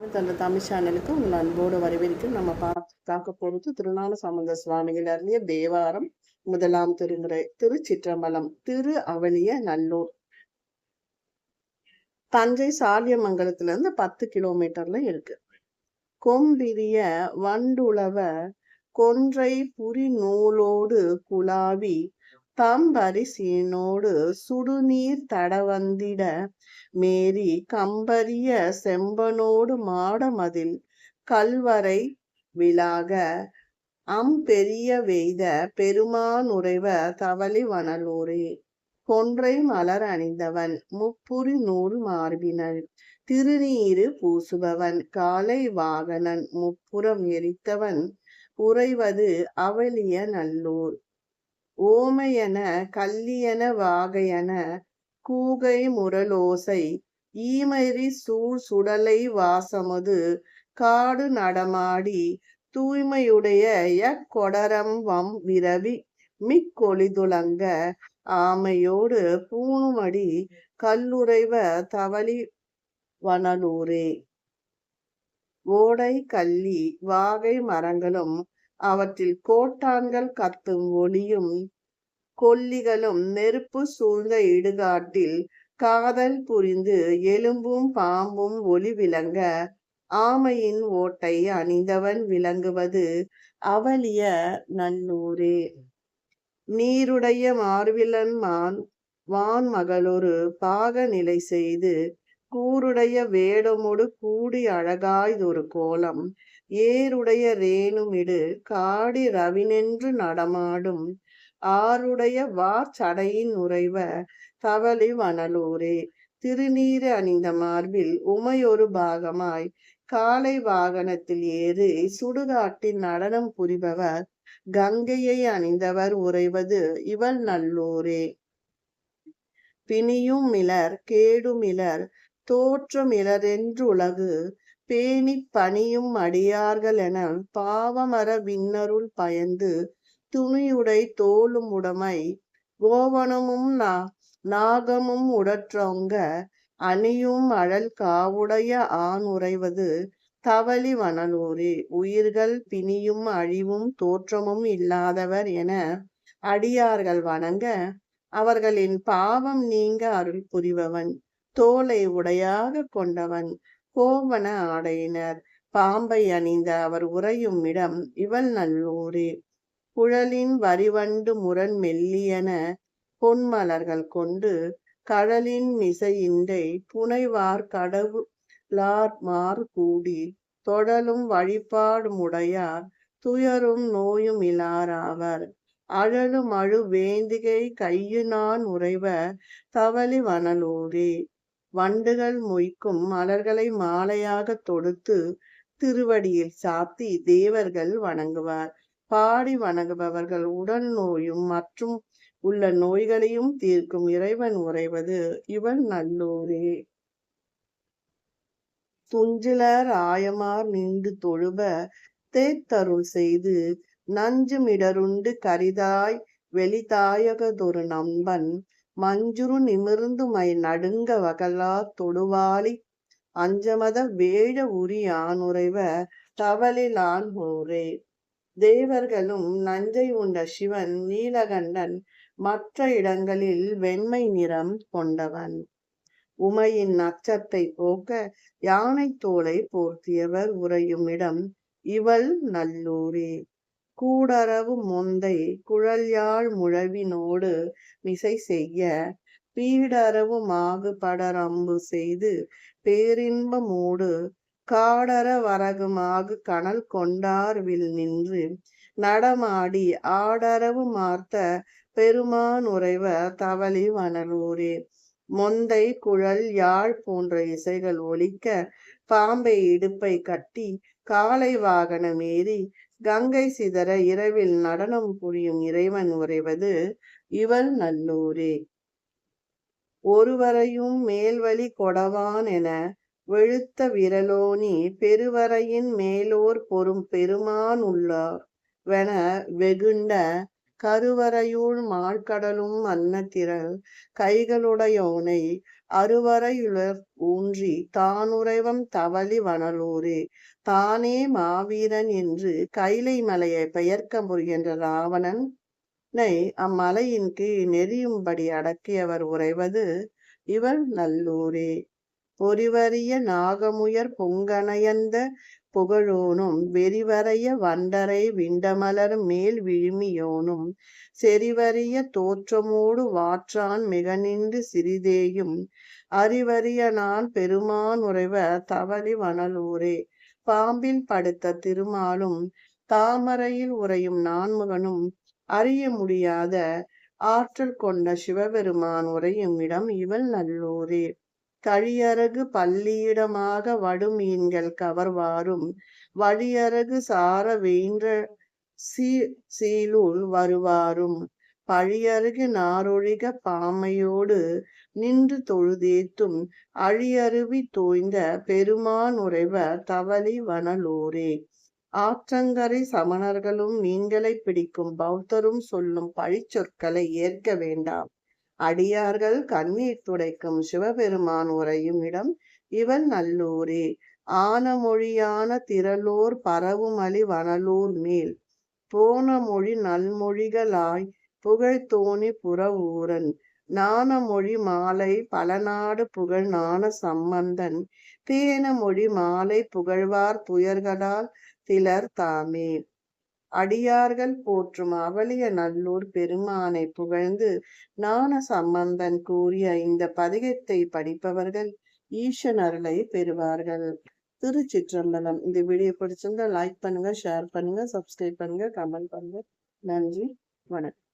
தந்த தமிழ் சேனலுக்கு உங்கள் அன்போடு வரவேற்கும் நம்ம பார்க்க போறது திருநாள சம்பந்த சுவாமிகள் அருளிய தேவாரம் முதலாம் திருமுறை திருச்சிற்றம்பலம் திரு அவனிய நல்லூர். தஞ்சை சாலியமங்கலத்துல இருந்து பத்து கிலோமீட்டர்ல இருக்கு. கொம்பிரிய வண்டுளவ கொன்றை புரி நூலோடு குலாவி தம்பரிசீனோடு சுடுநீர் தடவந்திட மேரி கம்பரிய செம்பனோடு மாடமதில் கல்வரை விழாக அம்பெரிய வெய்த பெருமானுரைவ தவளி வனலூரே. கொன்றை மலர் அணிந்தவன் முப்புரி நூல் மார்பினள் திருநீரு பூசுபவன் காலை வாகனன் முப்புறம் எரித்தவன் உறைவது அவளிய நல்லூர். ஓமையன கல்லியன வாகையன கூகை முரலோசை ஈமரி சூழ் சுடலை வாசமது காடு நடமாடி தூய்மையுடைய எக்கொடரம் வம் விரவி மிக்கொளிதுலங்க ஆமையோடு பூணுமடி கல்லுறைவ தவளி வனலூரே. ஓடை கள்ளி வாகை மரங்களும் அவற்றில் கோட்டான்கள் கத்தும் ஒளியும் கொல்லிகளும் நெருப்பு சூழ்ந்த இடுகாட்டில் காதல் புரிந்து எலும்பும் பாம்பும் ஒளி விளங்க ஆமையின் ஓட்டை அணிந்தவன் விளங்குவது அவலிய நல்லூரே. நீருடைய மார்விலன் மான் வான் மகளொரு பாக நிலை செய்து கூருடைய வேடமொடு கூடி அழகாய்தொரு கோலம் ஏருடைய ரேணுமிடு காடி ரவினென்று நடமாடும். ஆருடைய வாச்சடையின் உறைவ தவளி வனலூரே. திருநீறு அணிந்த மார்பில் உமையொரு பாகமாய் காலை வாகனத்தில் ஏறி சுடுகாட்டின் நடனம் புரிபவர். கங்கையை அணிந்தவர் உறைவது இவள் நல்லூரே. பிணியும் மிலர் கேடுமிலர் தோற்றமிலரென்றுலகு பேணி பணியும் அடியார்கள் என பாவமர விண்ணருள் பயந்து துணியுடை தோலும் உடமை கோவனமும் நா நாகமும் உடற்றோங்க அணியும் அழல் காவுடைய ஆண் உறைவது தவளி வனலூரே. உயிர்கள் பிணியும் அழிவும் தோற்றமும் இல்லாதவர் என அடியார்கள் வணங்க அவர்களின் பாவம் நீங்க அருள் புரிபவன் தோலை உடையாக கொண்டவன் கோவன ஆடையினர். பாம்பை அணிந்த அவர் உறையும் இடம் இவள் நல்லூரே. குழலின் வரிவண்டு முரண் மெல்லியன பொன்மலர்கள் கொண்டு கடலின் மிசையின்றை புனைவார் கடவுளார் மார் கூடி தொடலும் வழிபாடுமுடையார் துயரும் நோயும் இலாராவர். அழலும் அழு வேந்திகை கையினான் உறைவ தவளி வனலூரே. வண்டுகள் மொய்க்கும் மலர்களை மாலையாக தொடுத்து திருவடியில் சாத்தி தேவர்கள் வணங்குவார். பாடி வணங்குபவர்கள் உடல் நோயும் மற்றும் உள்ள நோய்களையும் தீர்க்கும் இறைவன் உறைவது இவன் நல்லூரே. துஞ்சிலர் ஆயமார் நின்று தொழுப தேத்தருள் செய்து நஞ்சு மிடருண்டு கரிதாய் வெளிதாயகதொரு நம்பன் மஞ்சுரு நிமிர்ந்து மை நடுங்க வகலா தொடுவாளி. அஞ்சமத வேழ உரி ஆணுரைவ தவளிலான் போரே தேவர்களும் நஞ்சை உண்ட சிவன் நீலகண்டன் மற்ற இடங்களில் வெண்மை நிறம் கொண்டவன். உமையின் நச்சத்தை போக்க யானை தோலை போர்த்தியவர் உறையும் இடம் இவள் நல்லூரே. கூடரவு மொந்தை குழல்யாழ் முழவினோடு மிசை செய்ய பீடரவு மாகு படரம்பு செய்து பேரின்பமோடு காடர வரகுமாகு கனல் கொண்டார்வில் நின்று நடமாடி ஆடரவு மார்த்த பெருமான் உறைவ தவளி வனலூரே. மொந்தை குழல் யாழ் போன்ற இசைகள் ஒலிக்க பாம்பை இடுப்பை கட்டி காலை வாகனம் ஏறி கங்கை சிதற இரவில் நடனம் புரியும் இறைவன் உறைவது இவள் நல்லூரே. ஒருவரையும் மேல்வழி கொடவான் என வெளுத்த விரலோனி பெருவரையின் மேலோர் பொறும் பெருமான் உள்ளார் வென வெகுண்ட கருவறையுள் மாழ்கடலும் அன்னத்திரள் கைகளுடையோனை அருவரையுளர் ஊன்றி தானுறைவம் தவளி வனலூரே. தானே மாவீரன் என்று கைலை மலையை பெயர்க்க முயன்ற ராவணனை அம்மலையின் கீழ் நெறியும்படி அடக்கியவர் உறைவது இவள் நல்லூரே. பொறிவறிய நாகமுயர் பொங்கனையந்த புகழோனும். வெறிவரைய வண்டரை விண்டமலர் மேல் விழுமியோனும். செறிவறிய தோற்றமோடு வாற்றான் மிக நின்று சிறிதேயும். அறிவறிய நான் பெருமான் உறைவ தவளி வனலூரே. பாம்பில் படுத்த திருமாலும் தாமரையில் உறையும் நான்முகனும். அறிய முடியாத ஆற்றல் கொண்ட சிவபெருமான் உறையும் இடம் இவள் நல்லூரே. கழியரகு பள்ளியிடமாக வடுமீன்கள் கவர்வாரும் வழியரகு சார வேன்ற சீ சீலுள் வருவாரும். பழியருகு நாரொழிக பாமையோடு நின்று தொழுதேத்தும் அழியருவி தோய்ந்த பெருமான் உறைவ தவளி வனலூரே. ஆற்றங்கரை சமணர்களும் நீங்களை பிடிக்கும் பௌத்தரும் சொல்லும் பழிச்சொற்களை ஏற்க வேண்டாம். அடியார்கள் கண்ணீர் துடைக்கும் சிவபெருமான் உரையும் இடம் இவன் நல்லூரே. ஆனமொழியான திரளோர் பரவுமலி வனலூர் மேல். போன மொழி நல்மொழிகளாய் புகழ் தோணி புறவூரன். நாணமொழி மாலை பலநாடு புகழ் நாண சம்பந்தன். தேன மொழி மாலை புகழ்வார் புயர்களால் திலர் தாமே. அடியார்கள் போற்றும் அவளிய நல்லூர் பெருமானை புகழ்ந்து ஞான சம்பந்தன் கூறிய இந்த பதிகத்தை படிப்பவர்கள் ஈசன் அருளை பெறுவார்கள். திருச்சிற்றம்பலம். இந்த வீடியோ பிடிச்சிருந்தா லைக் பண்ணுங்க ஷேர் பண்ணுங்க சப்ஸ்கிரைப் பண்ணுங்க கமெண்ட் பண்ணுங்க. நன்றி வணக்கம்.